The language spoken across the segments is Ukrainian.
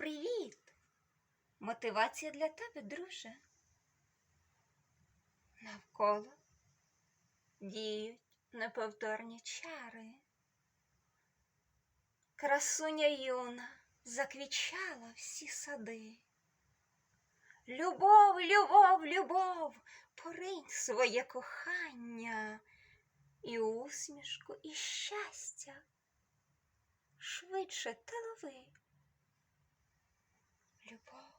Привіт! Мотивація для тебе, друже. Навколо діють неповторні чари. Красуня юна заквічала всі сади. Любов, любов, любов, поринь своє кохання і усмішку, і щастя. Швидше те лови. Любов,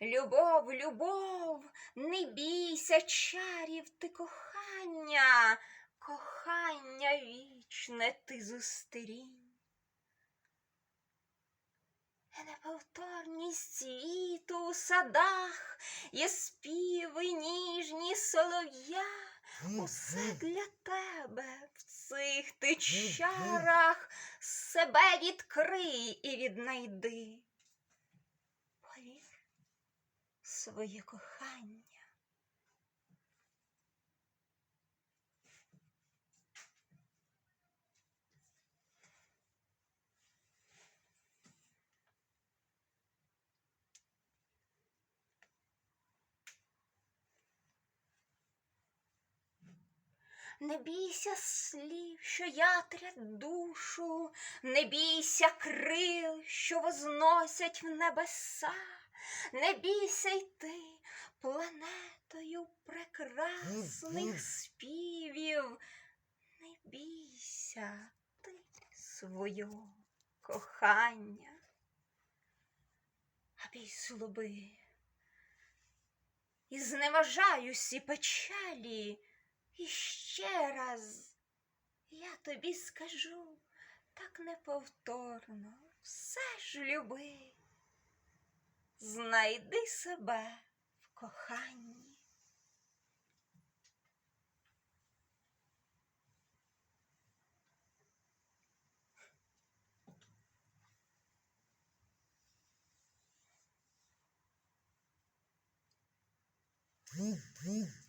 любов, любов, не бійся чарів ти кохання, кохання вічне ти зустрінь. Неповторність світу у садах, є співи ніжні солов'я, усе для тебе в цих ти чарах себе відкрий і віднайди. Повір в своє кохання. Не бійся слів, що ятрять душу, не бійся крил, що возносять в небеса, не бійся йти планетою прекрасних співів, не бійся ти свого кохання, а бій злоби. І зневажаю всі печалі. І ще раз я тобі скажу так неповторно, все ж люби, знайди себе в коханні. Mm-hmm.